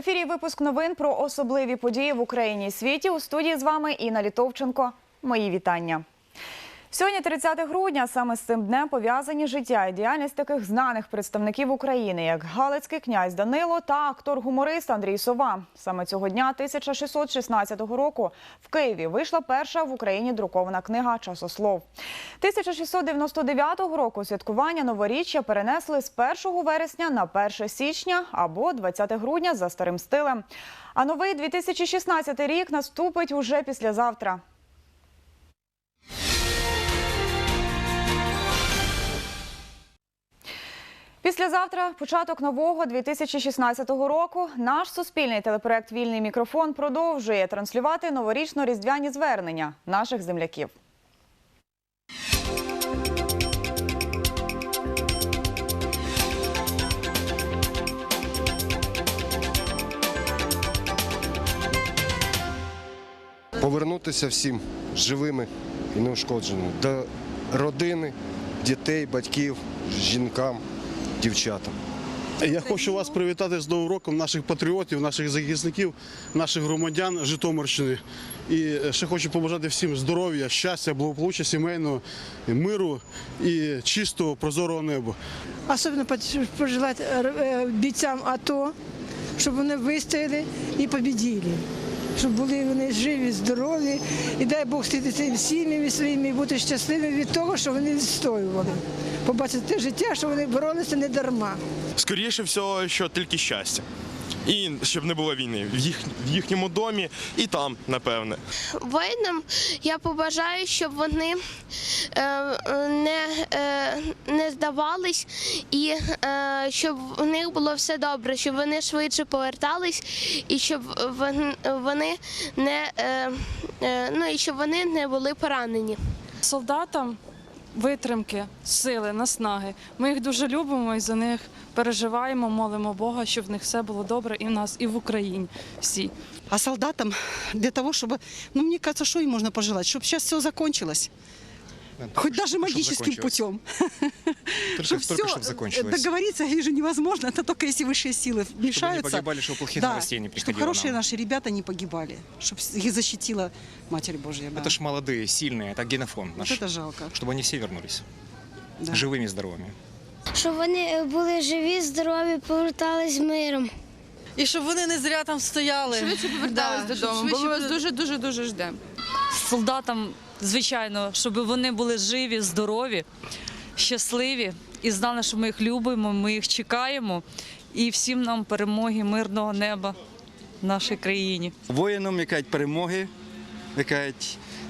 ефірі випуск новин про особливі події в Україні і світі. У студії з вами Інна Літовченко. Мої вітання. Сьогодні 30 грудня. Саме з цим днем пов'язані життя і діяльність таких знаних представників України, як Галицький князь Данило та актор-гуморист Андрій Сова. Саме цього дня 1616 року в Києві вийшла перша в Україні друкована книга Часослов. 1699 року святкування новоріччя перенесли з 1 вересня на 1 січня або 20 грудня за старим стилем. А новий 2016 рік наступить уже післязавтра. Післязавтра, початок нового 2016 року, наш суспільний телепроект Вільний мікрофон продовжує транслювати новорічно-різдвяні звернення наших земляків. повернутися всім живими і неушкодженими. До родини, дітей, батьків, жінкам, дівчатам. Я хочу вас привітати з Новим роком наших патріотів, наших захисників, наших громадян Житомирщини. І ще хочу побажати всім здоров'я, щастя, благополуччя сімейного, миру і чистого прозорого неба. Особливо пожелати е, бійцям АТО, щоб вони вистояли і побіділи. Щоб були вони живі, здорові, і дай Бог слідити їм сім'ями своїми і бути щасливими від того, що вони відстоювали. Побачити те життя, що вони боролися не дарма. Скоріше всього, що тільки щастя. І щоб не було війни в, їх, в їхньому домі і там, напевне. Воїнам я побажаю, щоб вони е, не, е, не здавались і е, щоб в них було все добре, щоб вони швидше повертались і щоб вон- вони не е, е, ну і щоб вони не були поранені. солдатам витримки, сили, наснаги. Ми їх дуже любимо і за них переживаємо, молимо Бога, щоб в них все було добре і в нас, і в Україні всі. А солдатам для того, щоб ну, мені кажется, що їм можна пожелати, щоб зараз все закончилось. Хоть даже магическим путем. Чтобы все договориться, я вижу, невозможно. Это только если высшие силы вмешаются. погибали, чтобы плохих да, новостей не чтобы приходило хорошие нам. наши ребята не погибали. Чтобы их защитила Матерь Божья. Да. Это ж молодые, сильные, это генофонд вот наш. это жалко. Чтобы они все вернулись. Да. Живыми и здоровыми. Щоб вони були живі, здорові, повертались з миром. І щоб вони не зря там стояли. Швидше повертались додому, бо ми вас дуже дуже дуже ждемо. Солдатам, звичайно, щоб вони були живі, здорові, щасливі і знали, що ми їх любимо, ми їх чекаємо. І всім нам перемоги, мирного неба в нашій країні. воїнам, яка перемоги, яка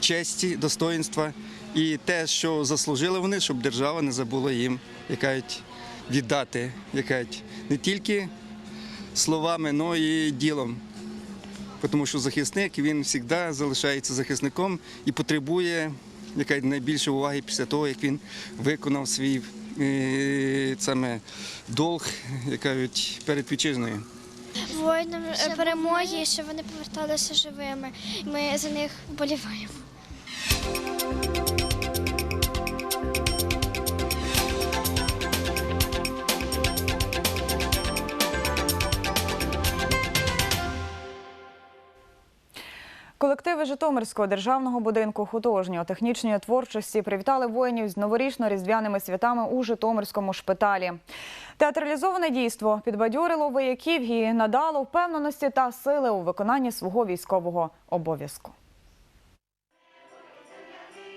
честі, достоїнства і те, що заслужили вони, щоб держава не забула їм яка віддати, яка не тільки словами, але і ділом. Тому що захисник він завжди залишається захисником і потребує найбільше уваги після того, як він виконав свій е, саме долг, перед вітчизною. Воїнам перемоги, щоб вони поверталися живими. Ми за них вболіваємо. Колективи Житомирського державного будинку художньо-технічної творчості привітали воїнів з новорічно-різдвяними святами у Житомирському шпиталі. Театралізоване дійство підбадьорило вояків і надало впевненості та сили у виконанні свого військового обов'язку.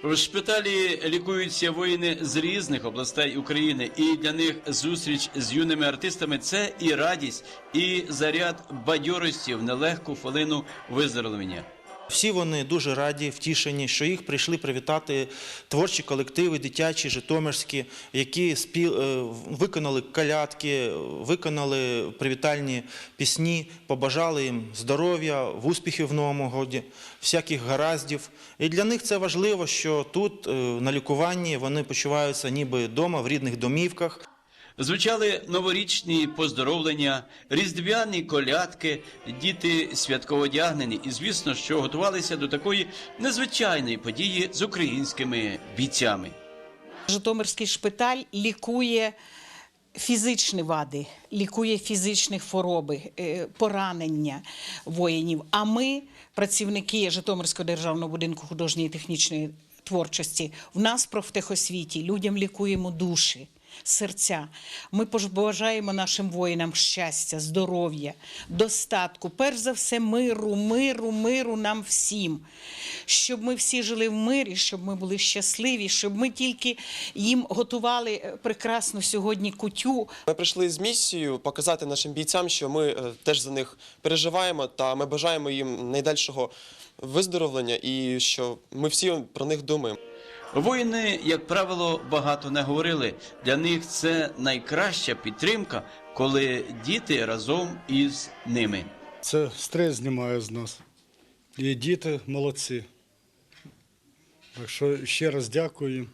В шпиталі лікуються воїни з різних областей України, і для них зустріч з юними артистами це і радість, і заряд бадьорості в нелегку хвилину виздоровлення. Всі вони дуже раді, втішені, що їх прийшли привітати творчі колективи, дитячі, житомирські, які спів... е, виконали калятки, виконали привітальні пісні, побажали їм здоров'я, успіхів в новому годі, всяких гараздів. І для них це важливо, що тут е, на лікуванні вони почуваються ніби вдома, в рідних домівках. Звучали новорічні поздоровлення, різдвяні колядки, діти святково одягнені, і звісно, що готувалися до такої незвичайної події з українськими бійцями. Житомирський шпиталь лікує фізичні вади, лікує фізичні хвороби, е, поранення воїнів. А ми, працівники Житомирського державного будинку художньої технічної творчості, в нас профтехосвіті людям лікуємо душі. Серця. Ми побажаємо нашим воїнам щастя, здоров'я, достатку, перш за все, миру, миру, миру нам всім. Щоб ми всі жили в мирі, щоб ми були щасливі, щоб ми тільки їм готували е, прекрасну сьогодні кутю. Ми прийшли з місією показати нашим бійцям, що ми е, теж за них переживаємо та ми бажаємо їм найдальшого виздоровлення і що ми всі про них думаємо. Воїни, як правило, багато не говорили. Для них це найкраща підтримка, коли діти разом із ними. Це стрес знімає з нас. І діти молодці. Так що ще раз дякую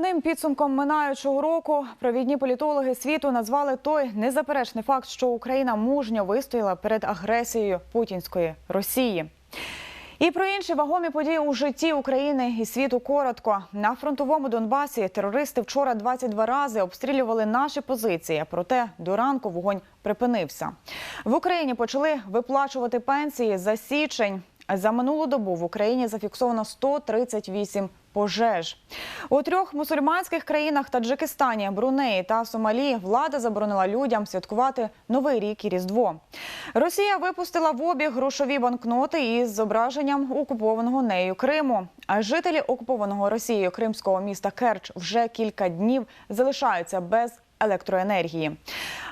Головним підсумком минаючого року провідні політологи світу назвали той незаперечний факт, що Україна мужньо вистояла перед агресією путінської Росії. І про інші вагомі події у житті України і світу коротко. На фронтовому Донбасі терористи вчора 22 рази обстрілювали наші позиції. Проте до ранку вогонь припинився. В Україні почали виплачувати пенсії за січень. За минулу добу в Україні зафіксовано 138 пожеж. У трьох мусульманських країнах Таджикистані, Брунеї та Сомалі влада заборонила людям святкувати Новий рік і Різдво. Росія випустила в обіг грошові банкноти із зображенням окупованого нею Криму. А жителі окупованого Росією кримського міста Керч вже кілька днів залишаються без електроенергії.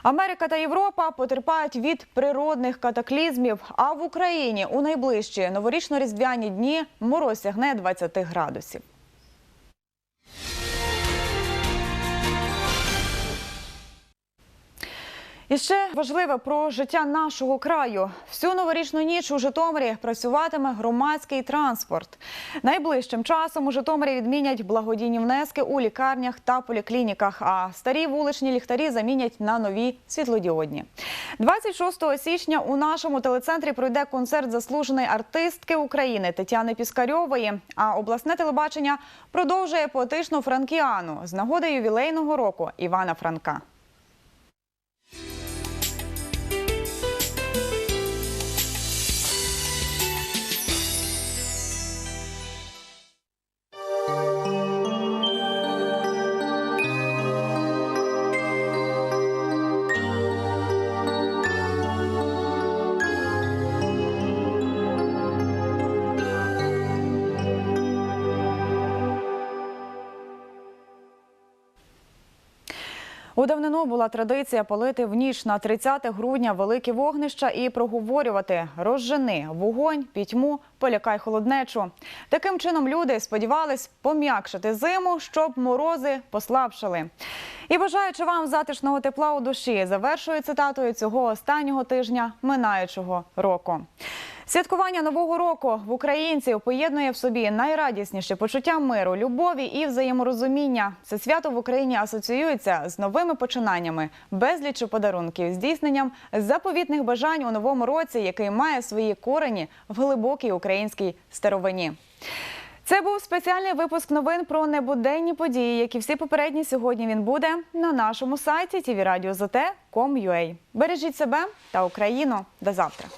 Америка та Європа потерпають від природних катаклізмів. А в Україні у найближчі новорічно-різдвяні дні мороз сягне 20 градусів. І ще важливе про життя нашого краю. Всю новорічну ніч у Житомирі працюватиме громадський транспорт. Найближчим часом у Житомирі відмінять благодійні внески у лікарнях та поліклініках. А старі вуличні ліхтарі замінять на нові світлодіодні. 26 січня у нашому телецентрі пройде концерт заслуженої артистки України Тетяни Піскарьової. А обласне телебачення продовжує поетичну франкіану з нагоди ювілейного року Івана Франка. У давнину була традиція палити в ніч на 30 грудня великі вогнища і проговорювати розжени вогонь, пітьму, полякай холоднечу. Таким чином люди сподівались пом'якшити зиму, щоб морози послабшали. І бажаючи вам затишного тепла у душі, завершую цитатою цього останнього тижня минаючого року. Святкування нового року в українців поєднує в собі найрадісніші почуття миру, любові і взаєморозуміння. Це свято в Україні асоціюється з новими починаннями, безліччю подарунків, здійсненням заповітних бажань у новому році, який має свої корені в глибокій українській старовині. Це був спеціальний випуск новин про небуденні події, як і всі попередні. Сьогодні він буде на нашому сайті tvradio.zt.com.ua. Бережіть себе та Україну. До завтра.